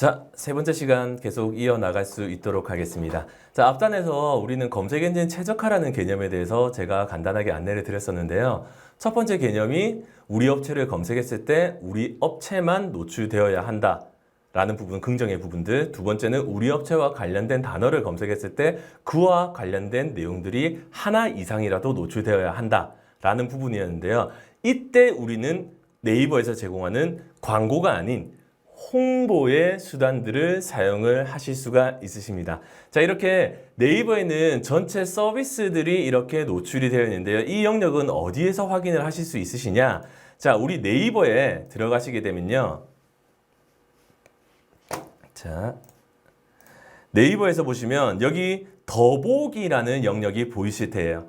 자, 세 번째 시간 계속 이어나갈 수 있도록 하겠습니다. 자, 앞단에서 우리는 검색 엔진 최적화라는 개념에 대해서 제가 간단하게 안내를 드렸었는데요. 첫 번째 개념이 우리 업체를 검색했을 때 우리 업체만 노출되어야 한다. 라는 부분, 긍정의 부분들. 두 번째는 우리 업체와 관련된 단어를 검색했을 때 그와 관련된 내용들이 하나 이상이라도 노출되어야 한다. 라는 부분이었는데요. 이때 우리는 네이버에서 제공하는 광고가 아닌 홍보의 수단들을 사용을 하실 수가 있으십니다. 자, 이렇게 네이버에는 전체 서비스들이 이렇게 노출이 되어 있는데요. 이 영역은 어디에서 확인을 하실 수 있으시냐? 자, 우리 네이버에 들어가시게 되면요. 자, 네이버에서 보시면 여기 더보기라는 영역이 보이실 테예요.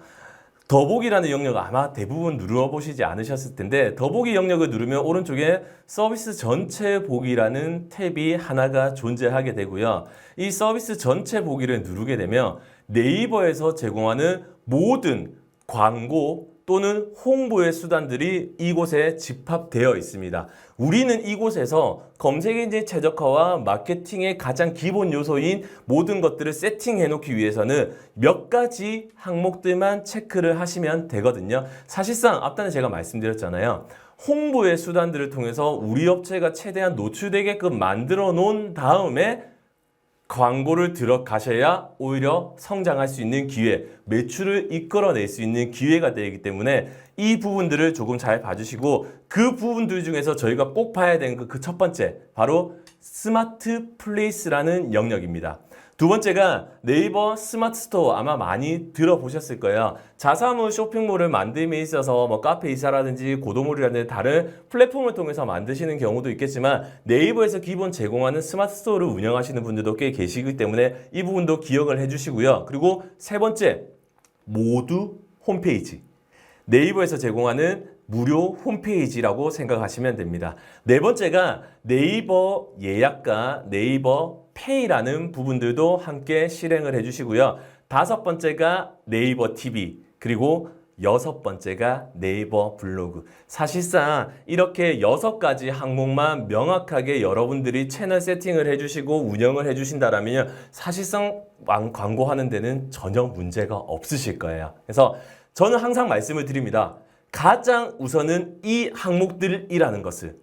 더보기라는 영역 아마 대부분 눌러보시지 않으셨을 텐데 더보기 영역을 누르면 오른쪽에 서비스 전체 보기라는 탭이 하나가 존재하게 되고요. 이 서비스 전체 보기를 누르게 되면 네이버에서 제공하는 모든 광고 또는 홍보의 수단들이 이곳에 집합되어 있습니다. 우리는 이곳에서 검색 엔진 최적화와 마케팅의 가장 기본 요소인 모든 것들을 세팅해 놓기 위해서는 몇 가지 항목들만 체크를 하시면 되거든요. 사실상 앞단에 제가 말씀드렸잖아요. 홍보의 수단들을 통해서 우리 업체가 최대한 노출되게끔 만들어 놓은 다음에 광고를 들어가셔야 오히려 성장할 수 있는 기회, 매출을 이끌어낼 수 있는 기회가 되기 때문에 이 부분들을 조금 잘 봐주시고 그 부분들 중에서 저희가 꼭 봐야 되는 그 첫 번째 바로 스마트 플레이스라는 영역입니다. 두 번째가 네이버 스마트 스토어 아마 많이 들어보셨을 거예요. 자사무 쇼핑몰을 만듦에 있어서 뭐 카페 이사라든지 고도몰이라든지 다른 플랫폼을 통해서 만드시는 경우도 있겠지만 네이버에서 기본 제공하는 스마트 스토어를 운영하시는 분들도 꽤 계시기 때문에 이 부분도 기억을 해주시고요. 그리고 세 번째 모두 홈페이지. 네이버에서 제공하는 무료 홈페이지라고 생각하시면 됩니다. 네 번째가 네이버 예약과 네이버 페이라는 부분들도 함께 실행을 해주시고요. 다섯 번째가 네이버 TV 그리고 여섯 번째가 네이버 블로그. 사실상 이렇게 여섯 가지 항목만 명확하게 여러분들이 채널 세팅을 해주시고 운영을 해주신다라면 사실상 광- 광고하는 데는 전혀 문제가 없으실 거예요. 그래서 저는 항상 말씀을 드립니다. 가장 우선은 이 항목들이라는 것을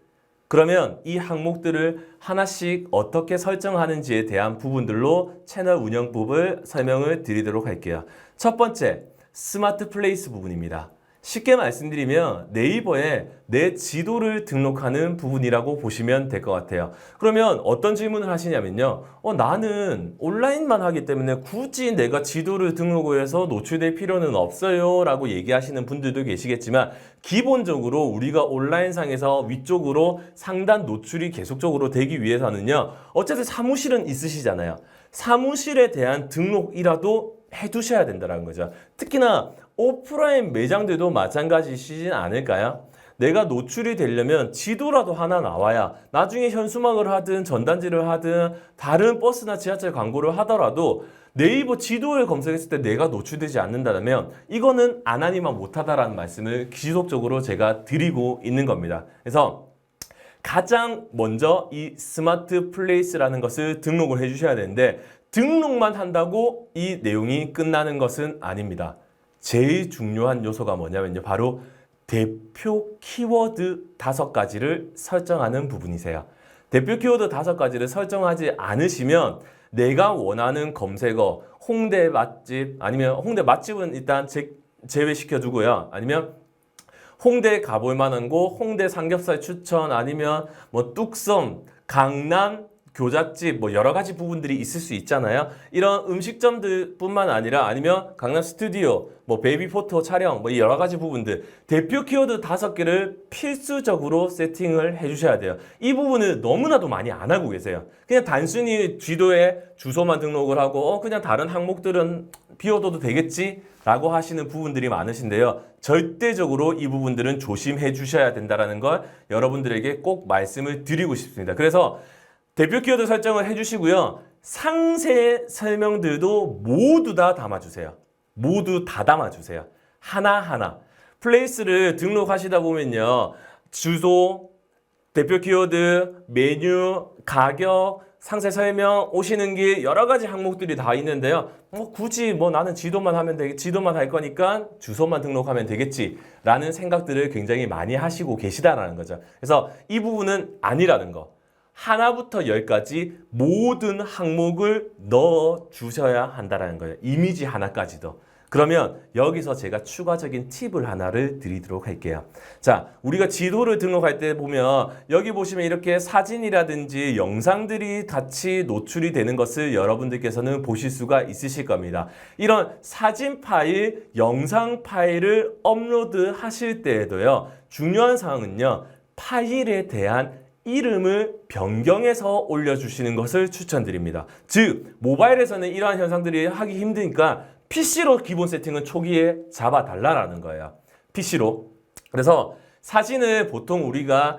그러면 이 항목들을 하나씩 어떻게 설정하는지에 대한 부분들로 채널 운영법을 설명을 드리도록 할게요. 첫 번째, 스마트 플레이스 부분입니다. 쉽게 말씀드리면 네이버에 내 지도를 등록하는 부분이라고 보시면 될 것 같아요. 그러면 어떤 질문을 하시냐면요. 어, 나는 온라인만 하기 때문에 굳이 내가 지도를 등록을 해서 노출될 필요는 없어요. 라고 얘기하시는 분들도 계시겠지만 기본적으로 우리가 온라인상에서 위쪽으로 상단 노출이 계속적으로 되기 위해서는요. 어쨌든 사무실은 있으시잖아요. 사무실에 대한 등록이라도 해두셔야 된다는 거죠. 특히나 오프라인 매장들도 마찬가지시진 않을까요? 내가 노출이 되려면 지도라도 하나 나와야 나중에 현수막을 하든 전단지를 하든 다른 버스나 지하철 광고를 하더라도 네이버 지도를 검색했을 때 내가 노출되지 않는다면 이거는 안 하니만 못하다라는 말씀을 지속적으로 제가 드리고 있는 겁니다. 그래서 가장 먼저 이 스마트 플레이스라는 것을 등록을 해주셔야 되는데 등록만 한다고 이 내용이 끝나는 것은 아닙니다. 제일 중요한 요소가 뭐냐면요. 바로 대표 키워드 다섯 가지를 설정하는 부분이세요. 대표 키워드 다섯 가지를 설정하지 않으시면 내가 원하는 검색어, 홍대 맛집, 아니면 홍대 맛집은 일단 제, 제외시켜 두고요. 아니면 홍대 가볼 만한 곳, 홍대 삼겹살 추천 아니면 뭐 뚝섬, 강남 교자집 뭐 여러 가지 부분들이 있을 수 있잖아요. 이런 음식점들뿐만 아니라 아니면 강남 스튜디오, 뭐 베이비 포토 촬영, 뭐 여러 가지 부분들 대표 키워드 다섯 개를 필수적으로 세팅을 해주셔야 돼요. 이 부분을 너무나도 많이 안 하고 계세요. 그냥 단순히 지도에 주소만 등록을 하고 어 그냥 다른 항목들은 비워둬도 되겠지? 라고 하시는 부분들이 많으신데요. 절대적으로 이 부분들은 조심해 주셔야 된다는 걸 여러분들에게 꼭 말씀을 드리고 싶습니다. 그래서 대표 키워드 설정을 해주시고요. 상세 설명들도 모두 다 담아주세요. 모두 다 담아주세요. 하나하나. 플레이스를 등록하시다 보면요. 주소, 대표 키워드, 메뉴, 가격, 상세 설명 오시는 길 여러 가지 항목들이 다 있는데요. 뭐 굳이 뭐 나는 지도만 하면 되겠 지도만 할 거니까 주소만 등록하면 되겠지라는 생각들을 굉장히 많이 하시고 계시다라는 거죠. 그래서 이 부분은 아니라는 거. 하나부터 열까지 모든 항목을 넣어 주셔야 한다라는 거예요. 이미지 하나까지도. 그러면 여기서 제가 추가적인 팁을 하나를 드리도록 할게요. 자, 우리가 지도를 등록할 때 보면 여기 보시면 이렇게 사진이라든지 영상들이 같이 노출이 되는 것을 여러분들께서는 보실 수가 있으실 겁니다. 이런 사진 파일, 영상 파일을 업로드 하실 때에도요. 중요한 사항은요. 파일에 대한 이름을 변경해서 올려주시는 것을 추천드립니다. 즉, 모바일에서는 이러한 현상들이 하기 힘드니까 PC로 기본 세팅은 초기에 잡아달라라는 거예요. PC로. 그래서 사진을 보통 우리가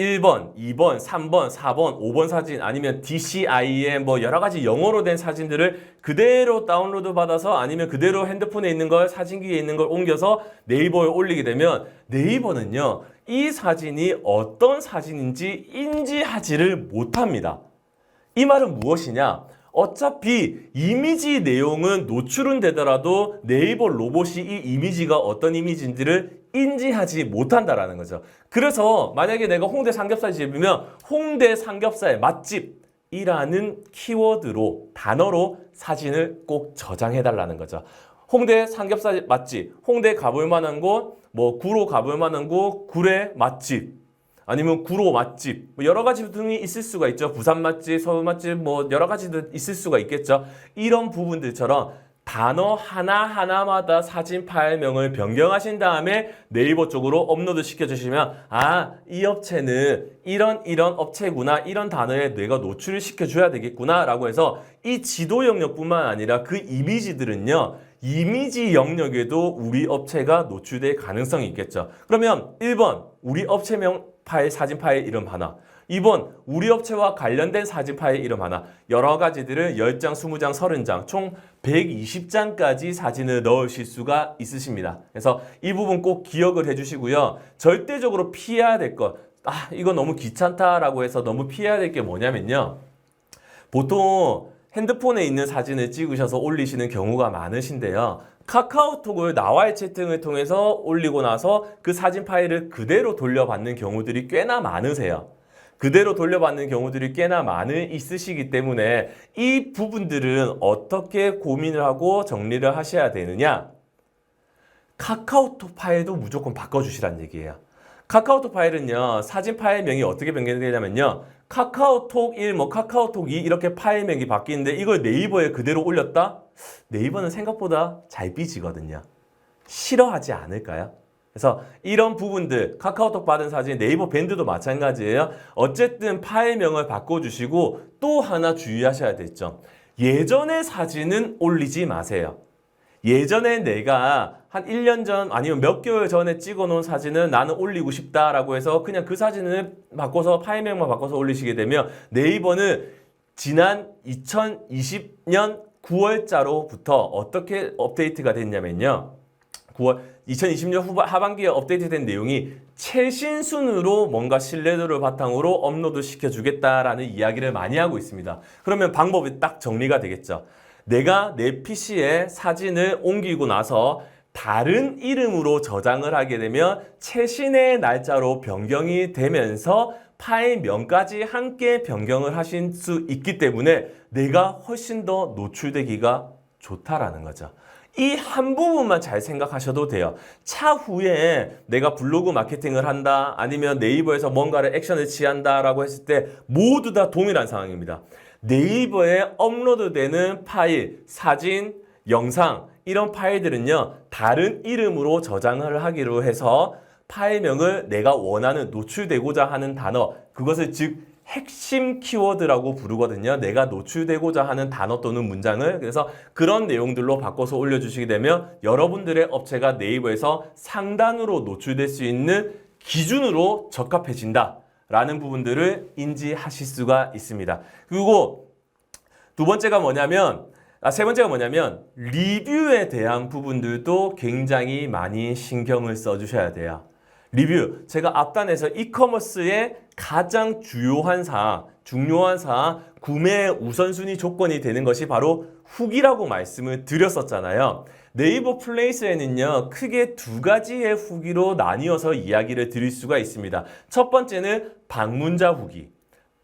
1번, 2번, 3번, 4번, 5번 사진 아니면 DCIM 뭐 여러 가지 영어로 된 사진들을 그대로 다운로드 받아서 아니면 그대로 핸드폰에 있는 걸 사진기에 있는 걸 옮겨서 네이버에 올리게 되면 네이버는요. 이 사진이 어떤 사진인지 인지하지를 못합니다. 이 말은 무엇이냐? 어차피 이미지 내용은 노출은 되더라도 네이버 로봇이 이 이미지가 어떤 이미지인지를 인지하지 못한다라는 거죠. 그래서 만약에 내가 홍대 삼겹살 집이면 홍대 삼겹살 맛집이라는 키워드로 단어로 사진을 꼭 저장해 달라는 거죠. 홍대 삼겹살 맛집, 홍대 가볼 만한 곳, 뭐 구로 가볼 만한 곳, 구례 맛집, 아니면 구로 맛집 뭐 여러 가지 등이 있을 수가 있죠. 부산 맛집, 서울 맛집 뭐 여러 가지도 있을 수가 있겠죠. 이런 부분들처럼 단어 하나하나마다 사진 파일명을 변경하신 다음에 네이버 쪽으로 업로드 시켜주시면 아, 이 업체는 이런 이런 업체구나 이런 단어에 내가 노출을 시켜줘야 되겠구나 라고 해서 이 지도 영역뿐만 아니라 그 이미지들은요 이미지 영역에도 우리 업체가 노출될 가능성이 있겠죠. 그러면 1번 우리 업체명 파일 사진 파일 이름 하나 2번 우리 업체와 관련된 사진 파일 이름 하나 여러 가지들을 10장, 20장, 30장 총 120장까지 사진을 넣으실 수가 있으십니다. 그래서 이 부분 꼭 기억을 해주시고요. 절대적으로 피해야 될 것. 아 이거 너무 귀찮다라고 해서 너무 피해야 될 게 뭐냐면요. 보통 핸드폰에 있는 사진을 찍으셔서 올리시는 경우가 많으신데요. 카카오톡을 나와의 채팅을 통해서 올리고 나서 그 사진 파일을 그대로 돌려받는 경우들이 꽤나 많으세요. 그대로 돌려받는 경우들이 꽤나 많이 있으시기 때문에 이 부분들은 어떻게 고민을 하고 정리를 하셔야 되느냐? 카카오톡 파일도 무조건 바꿔주시란 얘기예요. 카카오톡 파일은요, 사진 파일명이 어떻게 변경되냐면요, 카카오톡 1, 뭐 카카오톡 2 이렇게 파일명이 바뀌는데 이걸 네이버에 그대로 올렸다? 네이버는 생각보다 잘 삐지거든요. 싫어하지 않을까요? 그래서 이런 부분들 카카오톡 받은 사진 네이버 밴드도 마찬가지예요. 어쨌든 파일명을 바꿔주시고 또 하나 주의하셔야 될 점. 예전의 사진은 올리지 마세요. 예전에 내가 한 1년 전 아니면 몇 개월 전에 찍어 놓은 사진은 나는 올리고 싶다라고 해서 그냥 그 사진을 바꿔서 파일명만 바꿔서 올리시게 되면 네이버는 지난 2020년 9월자로부터 어떻게 업데이트가 됐냐면요. 9월 2020년 후반 하반기에 업데이트된 내용이 최신 순으로 뭔가 신뢰도를 바탕으로 업로드 시켜주겠다라는 이야기를 많이 하고 있습니다. 그러면 방법이 딱 정리가 되겠죠. 내가 내 PC에 사진을 옮기고 나서 다른 이름으로 저장을 하게 되면 최신의 날짜로 변경이 되면서 파일명까지 함께 변경을 하실 수 있기 때문에 내가 훨씬 더 노출되기가 좋다라는 거죠. 이 한 부분만 잘 생각하셔도 돼요. 차후에 내가 블로그 마케팅을 한다, 아니면 네이버에서 뭔가를 액션을 취한다라고 했을 때 모두 다 동일한 상황입니다. 네이버에 업로드되는 파일, 사진, 영상, 이런 파일들은요, 다른 이름으로 저장을 하기로 해서 파일명을 내가 원하는 노출되고자 하는 단어, 그것을 즉 핵심 키워드라고 부르거든요. 내가 노출되고자 하는 단어 또는 문장을 그래서 그런 내용들로 바꿔서 올려주시게 되면 여러분들의 업체가 네이버에서 상단으로 노출될 수 있는 기준으로 적합해진다. 라는 부분들을 인지하실 수가 있습니다. 그리고 두 번째가 뭐냐면 아, 세 번째가 뭐냐면 리뷰에 대한 부분들도 굉장히 많이 신경을 써주셔야 돼요. 리뷰. 제가 앞단에서 이커머스의 가장 주요한 사항, 중요한 사항, 구매 우선순위 조건이 되는 것이 바로 후기라고 말씀을 드렸었잖아요. 네이버 플레이스에는요, 크게 두 가지의 후기로 나뉘어서 이야기를 드릴 수가 있습니다. 첫 번째는 방문자 후기.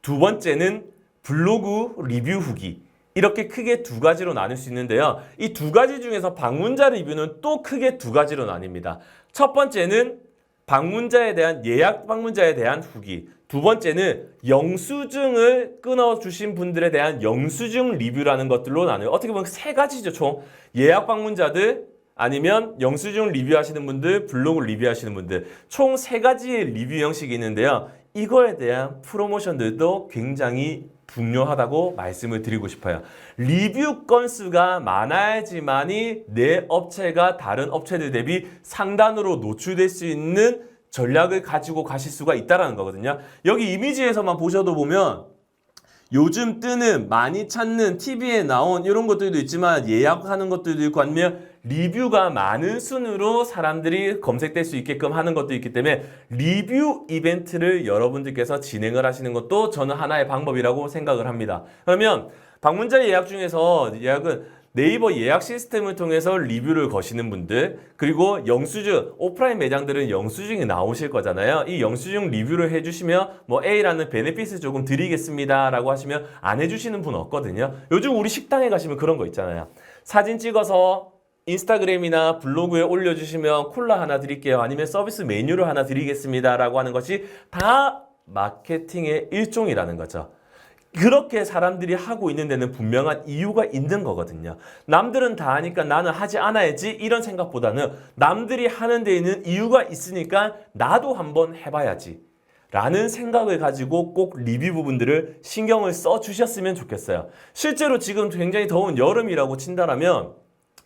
두 번째는 블로그 리뷰 후기. 이렇게 크게 두 가지로 나눌 수 있는데요. 이 두 가지 중에서 방문자 리뷰는 또 크게 두 가지로 나뉩니다. 첫 번째는 방문자에 대한 예약 방문자에 대한 후기. 두 번째는 영수증을 끊어주신 분들에 대한 영수증 리뷰라는 것들로 나눠요. 어떻게 보면 세 가지죠, 총. 예약 방문자들, 아니면 영수증 리뷰하시는 분들, 블로그 리뷰하시는 분들. 총 세 가지의 리뷰 형식이 있는데요. 이거에 대한 프로모션들도 굉장히 중요하다고 말씀을 드리고 싶어요. 리뷰 건수가 많아야지만이 내 업체가 다른 업체들 대비 상단으로 노출될 수 있는 전략을 가지고 가실 수가 있다라는 거거든요. 여기 이미지에서만 보셔도 보면 요즘 뜨는 많이 찾는 TV에 나온 이런 것들도 있지만 예약하는 것들도 있고 아니면 리뷰가 많은 순으로 사람들이 검색될 수 있게끔 하는 것도 있기 때문에 리뷰 이벤트를 여러분들께서 진행을 하시는 것도 저는 하나의 방법이라고 생각을 합니다. 그러면 방문자 예약 중에서 예약은 네이버 예약 시스템을 통해서 리뷰를 거시는 분들 그리고 영수증 오프라인 매장들은 영수증이 나오실 거잖아요. 이 영수증 리뷰를 해주시면 뭐 A라는 베네핏을 조금 드리겠습니다 라고 하시면 안 해주시는 분 없거든요. 요즘 우리 식당에 가시면 그런 거 있잖아요. 사진 찍어서 인스타그램이나 블로그에 올려주시면 콜라 하나 드릴게요. 아니면 서비스 메뉴를 하나 드리겠습니다 라고 하는 것이 다 마케팅의 일종이라는 거죠. 그렇게 사람들이 하고 있는 데는 분명한 이유가 있는 거거든요. 남들은 다 하니까 나는 하지 않아야지 이런 생각보다는 남들이 하는 데에는 이유가 있으니까 나도 한번 해봐야지. 라는 생각을 가지고 꼭 리뷰 부분들을 신경을 써 주셨으면 좋겠어요. 실제로 지금 굉장히 더운 여름이라고 친다라면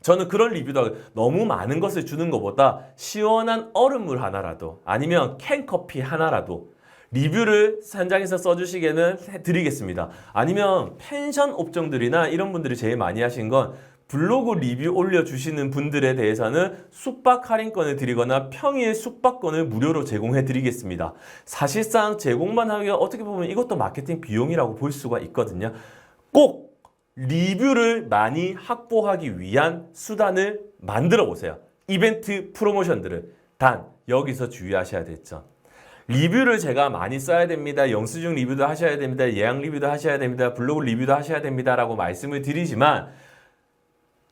저는 그런 리뷰도 너무 많은 것을 주는 것보다 시원한 얼음물 하나라도 아니면 캔커피 하나라도 리뷰를 현장에서 써주시게는 드리겠습니다. 아니면 펜션 업종들이나 이런 분들이 제일 많이 하신 건 블로그 리뷰 올려주시는 분들에 대해서는 숙박 할인권을 드리거나 평일 숙박권을 무료로 제공해 드리겠습니다. 사실상 제공만 하기가 어떻게 보면 이것도 마케팅 비용이라고 볼 수가 있거든요. 꼭 리뷰를 많이 확보하기 위한 수단을 만들어 보세요. 이벤트 프로모션들을. 단, 여기서 주의하셔야 됐죠. 리뷰를 제가 많이 써야 됩니다. 영수증 리뷰도 하셔야 됩니다. 예약 리뷰도 하셔야 됩니다. 블로그 리뷰도 하셔야 됩니다. 라고 말씀을 드리지만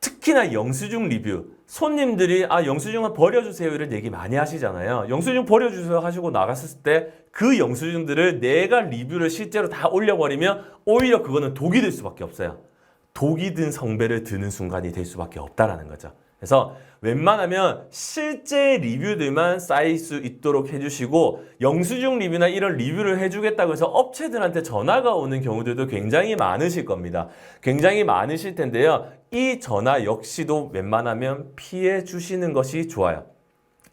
특히나 영수증 리뷰 손님들이 아 영수증을 버려주세요 이런 얘기 많이 하시잖아요 영수증 버려주세요 하시고 나갔을 때 그 영수증들을 내가 리뷰를 실제로 다 올려버리면 오히려 그거는 독이 될 수밖에 없어요 독이 든 성배를 드는 순간이 될 수밖에 없다라는 거죠 그래서 웬만하면 실제 리뷰들만 쌓일 수 있도록 해주시고 영수증 리뷰나 이런 리뷰를 해주겠다고 해서 업체들한테 전화가 오는 경우들도 굉장히 많으실 겁니다. 굉장히 많으실 텐데요. 이 전화 역시도 웬만하면 피해 주시는 것이 좋아요.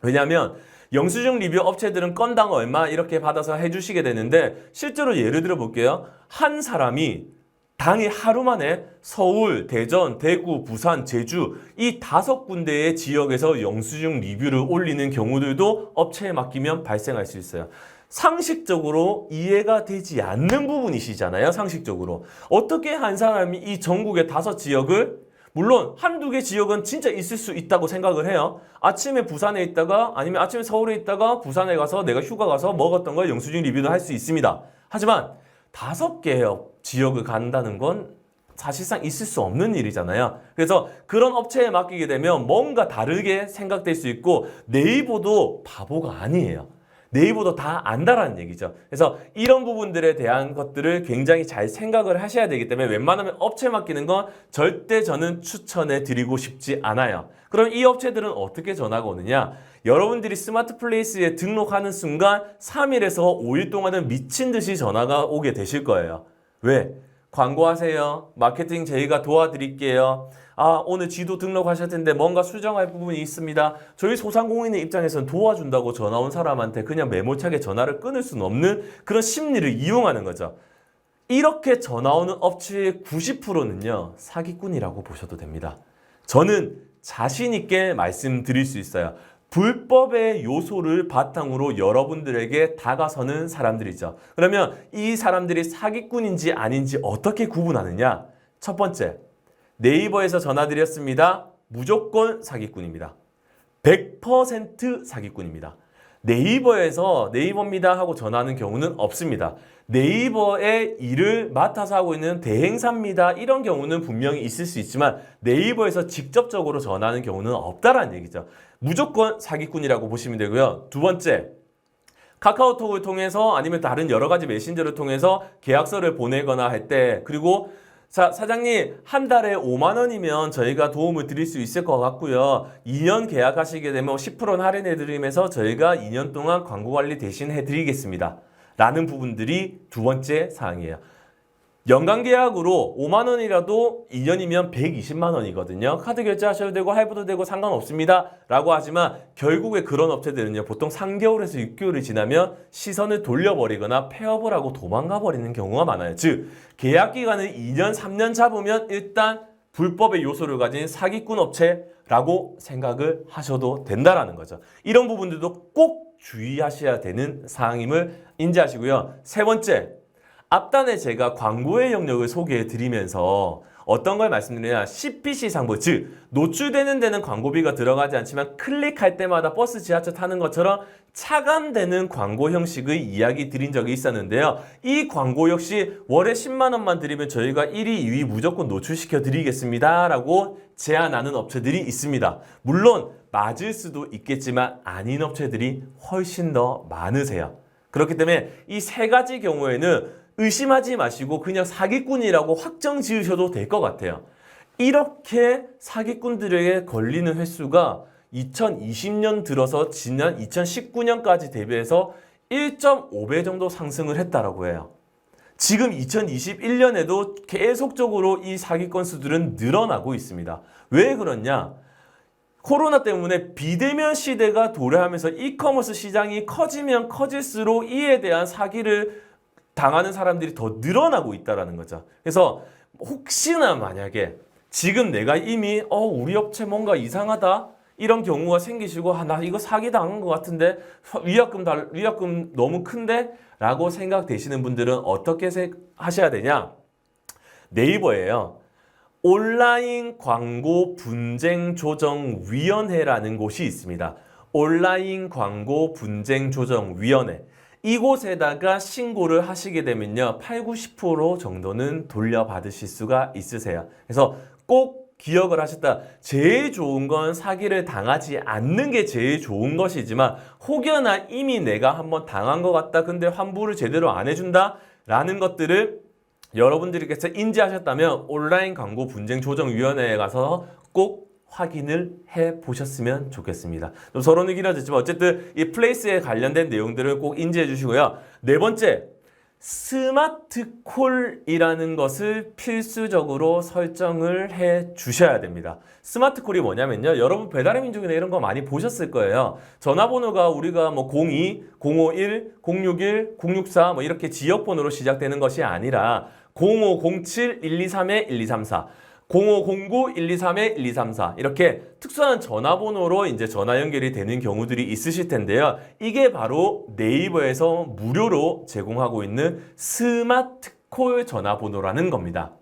왜냐하면 영수증 리뷰 업체들은 건당 얼마 이렇게 받아서 해주시게 되는데 실제로 예를 들어 볼게요. 한 사람이 당일 하루 만에 서울, 대전, 대구, 부산, 제주 이 다섯 군데의 지역에서 영수증 리뷰를 올리는 경우들도 업체에 맡기면 발생할 수 있어요. 상식적으로 이해가 되지 않는 부분이시잖아요. 상식적으로. 어떻게 한 사람이 이 전국의 다섯 지역을 물론 한두 개 지역은 진짜 있을 수 있다고 생각을 해요. 아침에 부산에 있다가 아니면 아침에 서울에 있다가 부산에 가서 내가 휴가 가서 먹었던 걸 영수증 리뷰도 할 수 있습니다. 하지만 다섯 개의 지역을 간다는 건 사실상 있을 수 없는 일이잖아요. 그래서 그런 업체에 맡기게 되면 뭔가 다르게 생각될 수 있고 네이버도 바보가 아니에요. 네이버도 다 안다라는 얘기죠. 그래서 이런 부분들에 대한 것들을 굉장히 잘 생각을 하셔야 되기 때문에 웬만하면 업체 맡기는 건 절대 저는 추천해 드리고 싶지 않아요. 그럼 이 업체들은 어떻게 전화가 오느냐? 여러분들이 스마트 플레이스에 등록하는 순간 3일에서 5일 동안은 미친 듯이 전화가 오게 되실 거예요. 왜? 광고하세요. 마케팅 저희가 도와드릴게요. 아, 오늘 지도 등록하실 텐데 뭔가 수정할 부분이 있습니다. 저희 소상공인의 입장에서는 도와준다고 전화 온 사람한테 그냥 매몰차게 전화를 끊을 수는 없는 그런 심리를 이용하는 거죠. 이렇게 전화 오는 업체의 90%는요, 사기꾼이라고 보셔도 됩니다. 저는 자신있게 말씀드릴 수 있어요. 불법의 요소를 바탕으로 여러분들에게 다가서는 사람들이죠. 그러면 이 사람들이 사기꾼인지 아닌지 어떻게 구분하느냐? 첫 번째, 네이버에서 전화드렸습니다. 무조건 사기꾼입니다. 100% 사기꾼입니다. 네이버에서 네이버입니다 하고 전화하는 경우는 없습니다. 네이버의 일을 맡아서 하고 있는 대행사입니다. 이런 경우는 분명히 있을 수 있지만 네이버에서 직접적으로 전화하는 경우는 없다라는 얘기죠. 무조건 사기꾼이라고 보시면 되고요. 두 번째, 카카오톡을 통해서 아니면 다른 여러 가지 메신저를 통해서 계약서를 보내거나 할 때 그리고 자, 사장님, 한 달에 5만 원이면 저희가 도움을 드릴 수 있을 것 같고요. 2년 계약하시게 되면 10% 할인해 드리면서 저희가 2년 동안 광고 관리 대신 해 드리겠습니다. 라는 부분들이 두 번째 사항이에요. 연간 계약으로 5만 원이라도 2년이면 120만 원이거든요. 카드 결제하셔도 되고 할부도 되고 상관없습니다. 라고 하지만 결국에 그런 업체들은요. 보통 3개월에서 6개월이 지나면 시선을 돌려버리거나 폐업을 하고 도망가 버리는 경우가 많아요. 즉 계약 기간을 2년, 3년 잡으면 일단 불법의 요소를 가진 사기꾼 업체라고 생각을 하셔도 된다라는 거죠. 이런 부분들도 꼭 주의하셔야 되는 사항임을 인지하시고요. 세 번째, 앞단에 제가 광고의 영역을 소개해 드리면서 어떤 걸 말씀드리냐. CPC 상부 즉 노출되는 데는 광고비가 들어가지 않지만 클릭할 때마다 버스 지하철 타는 것처럼 차감되는 광고 형식의 이야기 드린 적이 있었는데요. 이 광고 역시 월에 10만 원만 드리면 저희가 1위 2위 무조건 노출시켜 드리겠습니다. 라고 제안하는 업체들이 있습니다. 물론 맞을 수도 있겠지만 아닌 업체들이 훨씬 더 많으세요. 그렇기 때문에 이 세 가지 경우에는 의심하지 마시고 그냥 사기꾼이라고 확정 지으셔도 될 것 같아요. 이렇게 사기꾼들에게 걸리는 횟수가 2020년 들어서 지난 2019년까지 대비해서 1.5배 정도 상승을 했다라고 해요. 지금 2021년에도 계속적으로 이 사기 건수들은 늘어나고 있습니다. 왜 그렇냐? 코로나 때문에 비대면 시대가 도래하면서 이커머스 시장이 커지면 커질수록 이에 대한 사기를 당하는 사람들이 더 늘어나고 있다라는 거죠. 그래서 혹시나 만약에 지금 내가 이미 어 우리 업체 뭔가 이상하다 이런 경우가 생기시고 아, 나 이거 사기 당한 것 같은데 위약금 달 위약금 너무 큰데라고 생각되시는 분들은 어떻게 세- 하셔야 되냐? 네이버예요. 온라인 광고 분쟁 조정 위원회라는 곳이 있습니다. 온라인 광고 분쟁 조정 위원회. 이곳에다가 신고를 하시게 되면요. 8, 90% 정도는 돌려받으실 수가 있으세요. 그래서 꼭 기억을 하셨다. 제일 좋은 건 사기를 당하지 않는 게 제일 좋은 것이지만 혹여나 이미 내가 한번 당한 것 같다. 근데 환불을 제대로 안 해준다. 라는 것들을 여러분들께서 인지하셨다면 온라인 광고 분쟁 조정 위원회에 가서 꼭 확인을 해 보셨으면 좋겠습니다. 좀 서론이 길어졌지만 어쨌든 이 플레이스에 관련된 내용들을 꼭 인지해 주시고요. 네 번째, 스마트 콜이라는 것을 필수적으로 설정을 해 주셔야 됩니다. 스마트 콜이 뭐냐면요. 여러분 배달의 민족이나 이런 거 많이 보셨을 거예요. 전화번호가 우리가 뭐 02, 051, 061, 064 뭐 이렇게 지역번호로 시작되는 것이 아니라 05, 07, 123에 1234 0509 123에 1234 이렇게 특수한 전화번호로 이제 전화 연결이 되는 경우들이 있으실 텐데요. 이게 바로 네이버에서 무료로 제공하고 있는 스마트 콜 전화번호라는 겁니다.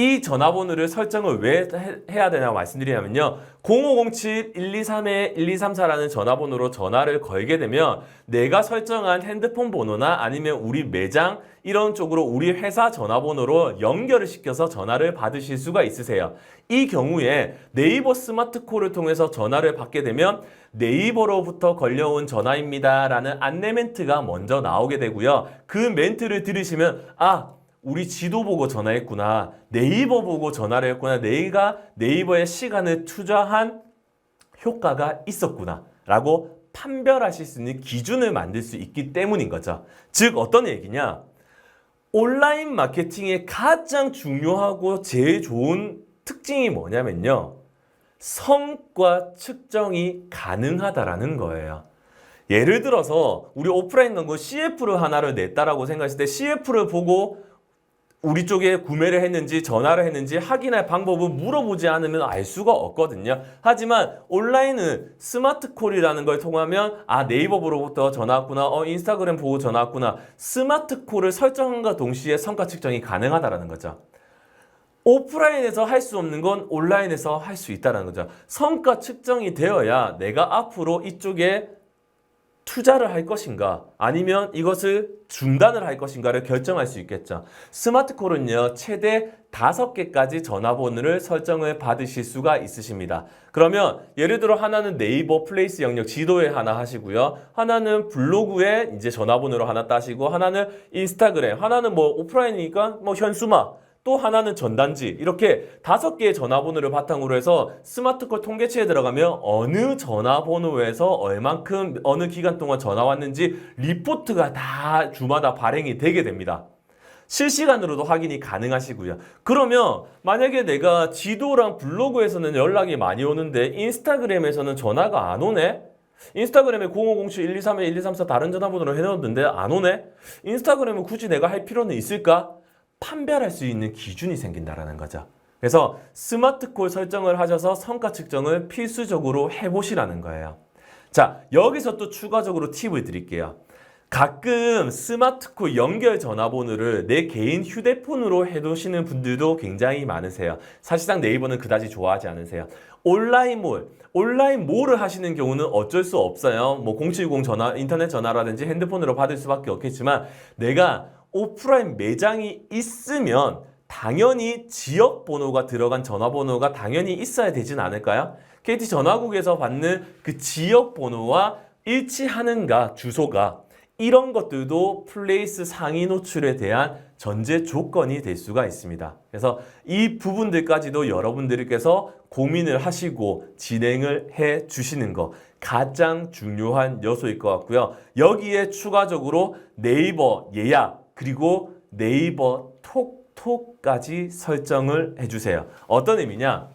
이 전화번호를 설정을 왜 해- 해야 되냐고 말씀드리냐면요. 0507 123에 1234라는 전화번호로 전화를 걸게 되면 내가 설정한 핸드폰 번호나 아니면 우리 매장 이런 쪽으로 우리 회사 전화번호로 연결을 시켜서 전화를 받으실 수가 있으세요. 이 경우에 네이버 스마트콜을 통해서 전화를 받게 되면 네이버로부터 걸려온 전화입니다 라는 안내 멘트가 먼저 나오게 되고요. 그 멘트를 들으시면 아 우리 지도 보고 전화했구나. 네이버 보고 전화를 했구나. 내가 네이버에 시간을 투자한 효과가 있었구나. 라고 판별하실 수 있는 기준을 만들 수 있기 때문인 거죠. 즉, 어떤 얘기냐? 온라인 마케팅의 가장 중요하고 제일 좋은 특징이 뭐냐면요. 성과 측정이 가능하다라는 거예요. 예를 들어서 우리 오프라인 광고 CF를 하나를 냈다라고 생각했을 때 CF를 보고 우리 쪽에 구매를 했는지 전화를 했는지 확인할 방법은 물어보지 않으면 알 수가 없거든요. 하지만 온라인은 스마트콜이라는 걸 통하면 아 네이버로부터 전화 왔구나, 어 인스타그램 보고 전화 왔구나. 스마트콜을 설정한과 동시에 성과 측정이 가능하다라는 거죠. 오프라인에서 할 수 없는 건 온라인에서 할 수 있다는 거죠. 성과 측정이 되어야 내가 앞으로 이쪽에 투자를 할 것인가 아니면 이것을 중단을 할 것인가를 결정할 수 있겠죠. 스마트콜은요, 최대 다섯 개까지 전화번호를 설정을 받으실 수가 있으십니다. 그러면 예를 들어 하나는 네이버 플레이스 영역 지도에 하나 하시고요. 하나는 블로그에 이제 전화번호로 하나 따시고 하나는 인스타그램, 하나는 뭐 오프라인이니까 뭐 현수막 또 하나는 전단지 이렇게 다섯 개의 전화번호를 바탕으로 해서 스마트콜 통계치에 들어가면 어느 전화번호에서 얼만큼 어느 기간 동안 전화 왔는지 리포트가 다 주마다 발행이 되게 됩니다. 실시간으로도 확인이 가능하시고요. 그러면 만약에 내가 지도랑 블로그에서는 연락이 많이 오는데 인스타그램에서는 전화가 안 오네? 인스타그램에 0507 1231 1234 다른 전화번호로 해놓았는데 안 오네? 인스타그램은 굳이 내가 할 필요는 있을까? 판별할 수 있는 기준이 생긴다라는 거죠. 그래서 스마트콜 설정을 하셔서 성과 측정을 필수적으로 해보시라는 거예요. 자, 여기서 또 추가적으로 팁을 드릴게요. 가끔 스마트콜 연결 전화번호를 내 개인 휴대폰으로 해두시는 분들도 굉장히 많으세요. 사실상 네이버는 그다지 좋아하지 않으세요. 온라인몰, 온라인몰을 하시는 경우는 어쩔 수 없어요. 뭐 070 전화, 인터넷 전화라든지 핸드폰으로 받을 수밖에 없겠지만 내가 오프라인 매장이 있으면 당연히 지역 번호가 들어간 전화번호가 당연히 있어야 되진 않을까요? KT 전화국에서 받는 그 지역 번호와 일치하는가 주소가 이런 것들도 플레이스 상위 노출에 대한 전제 조건이 될 수가 있습니다. 그래서 이 부분들까지도 여러분들께서 고민을 하시고 진행을 해 주시는 거 가장 중요한 요소일 것 같고요. 여기에 추가적으로 네이버 예약 그리고 네이버 톡톡까지 설정을 해주세요. 어떤 의미냐?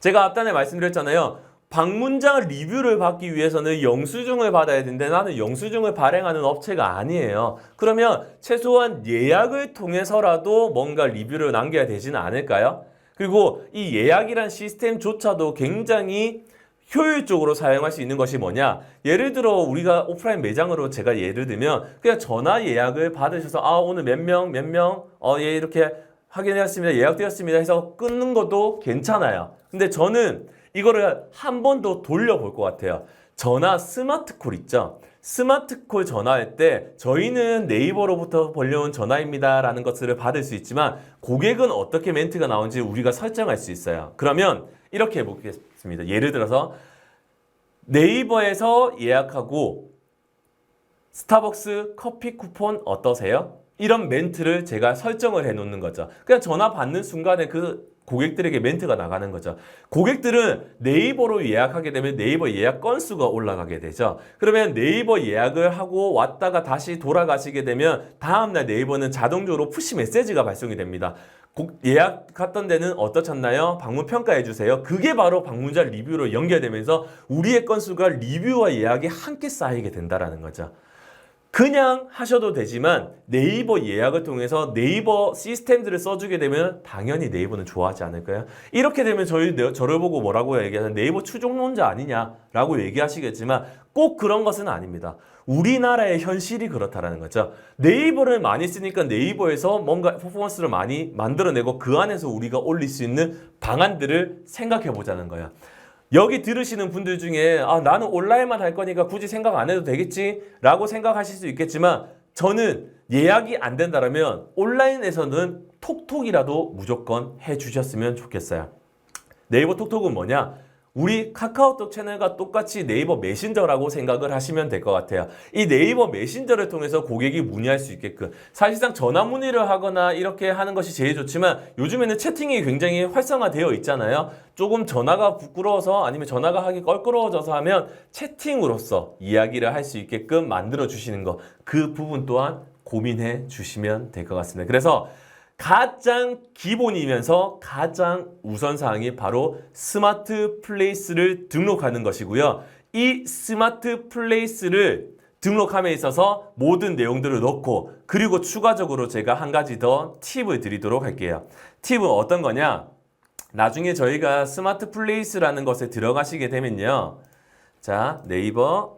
제가 앞단에 말씀드렸잖아요. 방문장 리뷰를 받기 위해서는 영수증을 받아야 되는데 나는 영수증을 발행하는 업체가 아니에요. 그러면 최소한 예약을 통해서라도 뭔가 리뷰를 남겨야 되지는 않을까요? 그리고 이 예약이란 시스템조차도 굉장히 효율적으로 사용할 수 있는 것이 뭐냐? 예를 들어 우리가 오프라인 매장으로 제가 예를 들면 그냥 전화 예약을 받으셔서 아 오늘 몇 명 몇 명 어 예 이렇게 확인했습니다 예약되었습니다 해서 끊는 것도 괜찮아요. 근데 저는 이거를 한 번 더 돌려볼 것 같아요. 전화 스마트콜 있죠? 스마트콜 전화할 때 저희는 네이버로부터 벌려온 전화입니다 라는 것을 받을 수 있지만 고객은 어떻게 멘트가 나오는지 우리가 설정할 수 있어요. 그러면 이렇게 해보겠습니다. 예를 들어서 네이버에서 예약하고 스타벅스 커피 쿠폰 어떠세요? 이런 멘트를 제가 설정을 해 놓는 거죠. 그냥 전화 받는 순간에 그 고객들에게 멘트가 나가는 거죠. 고객들은 네이버로 예약하게 되면 네이버 예약 건수가 올라가게 되죠. 그러면 네이버 예약을 하고 왔다가 다시 돌아가시게 되면 다음날 네이버는 자동적으로 푸시 메시지가 발송이 됩니다. 예약 갔던 데는 어떠셨나요? 방문 평가해 주세요. 그게 바로 방문자 리뷰로 연결되면서 우리의 건수가 리뷰와 예약이 함께 쌓이게 된다라는 거죠. 그냥 하셔도 되지만 네이버 예약을 통해서 네이버 시스템들을 써주게 되면 당연히 네이버는 좋아하지 않을까요? 이렇게 되면 저희 저를 보고 뭐라고 얘기하는 네이버 추종론자 아니냐라고 얘기하시겠지만 꼭 그런 것은 아닙니다. 우리나라의 현실이 그렇다라는 거죠. 네이버를 많이 쓰니까 네이버에서 뭔가 퍼포먼스를 많이 만들어내고 그 안에서 우리가 올릴 수 있는 방안들을 생각해 보자는 거예요. 여기 들으시는 분들 중에 아, 나는 온라인만 할 거니까 굳이 생각 안 해도 되겠지 라고 생각하실 수 있겠지만 저는 예약이 안 된다면 온라인에서는 톡톡이라도 무조건 해 주셨으면 좋겠어요. 네이버 톡톡은 뭐냐? 우리 카카오톡 채널과 똑같이 네이버 메신저라고 생각을 하시면 될 것 같아요. 이 네이버 메신저를 통해서 고객이 문의할 수 있게끔 사실상 전화 문의를 하거나 이렇게 하는 것이 제일 좋지만 요즘에는 채팅이 굉장히 활성화되어 있잖아요. 조금 전화가 부끄러워서 아니면 전화가 하기 껄끄러워져서 하면 채팅으로서 이야기를 할 수 있게끔 만들어 주시는 거그 부분 또한 고민해 주시면 될 것 같습니다. 그래서 가장 기본이면서 가장 우선사항이 바로 스마트 플레이스를 등록하는 것이고요. 이 스마트 플레이스를 등록함에 있어서 모든 내용들을 넣고 그리고 추가적으로 제가 한 가지 더 팁을 드리도록 할게요. 팁은 어떤 거냐? 나중에 저희가 스마트 플레이스라는 것에 들어가시게 되면요. 자, 네이버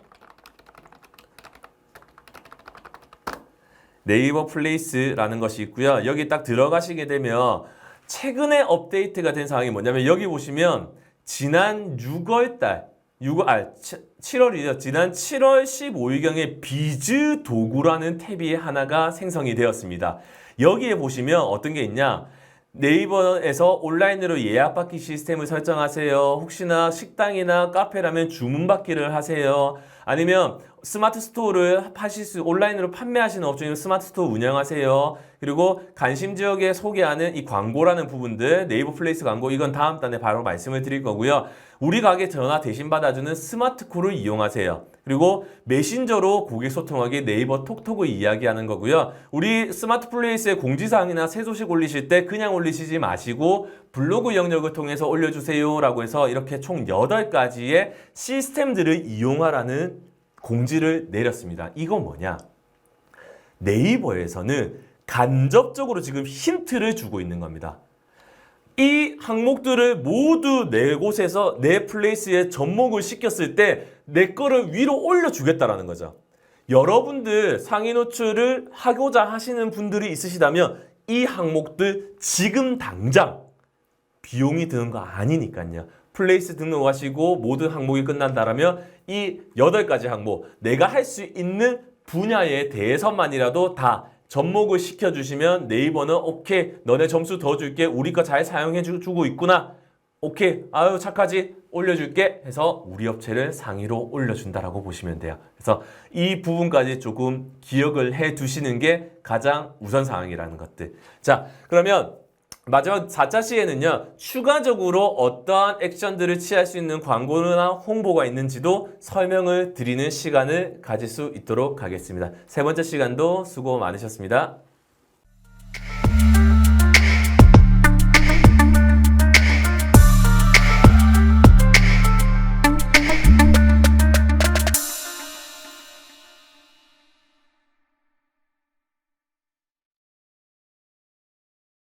네이버 플레이스라는 것이 있고요. 여기 딱 들어가시게 되면 최근에 업데이트가 된 상황이 뭐냐면 여기 보시면 지난 6월 달 6월 아 7월이죠. 지난 7월 15일경에 비즈 도구라는 탭이 하나가 생성이 되었습니다. 여기에 보시면 어떤 게 있냐? 네이버에서 온라인으로 예약받기 시스템을 설정하세요. 혹시나 식당이나 카페라면 주문받기를 하세요. 아니면 스마트 스토어를 하실 수 온라인으로 판매하시는 업종이면 스마트 스토어 운영하세요. 그리고 관심 지역에 소개하는 이 광고라는 부분들 네이버 플레이스 광고 이건 다음 단에 바로 말씀을 드릴 거고요. 우리 가게 전화 대신 받아주는 스마트 콜을 이용하세요. 그리고 메신저로 고객 소통하기 네이버 톡톡을 이야기하는 거고요. 우리 스마트 플레이스의 공지사항이나 새 소식 올리실 때 그냥 올리시지 마시고 블로그 영역을 통해서 올려주세요라고 해서 이렇게 총 8가지의 시스템들을 이용하라는 공지를 내렸습니다. 이건 뭐냐? 네이버에서는 간접적으로 지금 힌트를 주고 있는 겁니다. 이 항목들을 모두 네 곳에서 내 플레이스에 접목을 시켰을 때 내 거를 위로 올려주겠다라는 거죠. 여러분들 상위 노출을 하고자 하시는 분들이 있으시다면 이 항목들 지금 당장 비용이 드는 거 아니니까요. 플레이스 등록하시고 모든 항목이 끝난다라면 이 여덟 가지 항목 내가 할 수 있는 분야에 대해서만이라도 다 접목을 시켜주시면 네이버는 오케이 너네 점수 더 줄게 우리 거 잘 사용해 주- 주고 있구나. 오케이 아유 착하지? 올려줄게 해서 우리 업체를 상위로 올려준다라고 보시면 돼요. 그래서 이 부분까지 조금 기억을 해 두시는 게 가장 우선 사항이라는 것들. 자 그러면 마지막 4차 시에는요, 추가적으로 어떠한 액션들을 취할 수 있는 광고나 홍보가 있는지도 설명을 드리는 시간을 가질 수 있도록 하겠습니다. 세 번째 시간도 수고 많으셨습니다.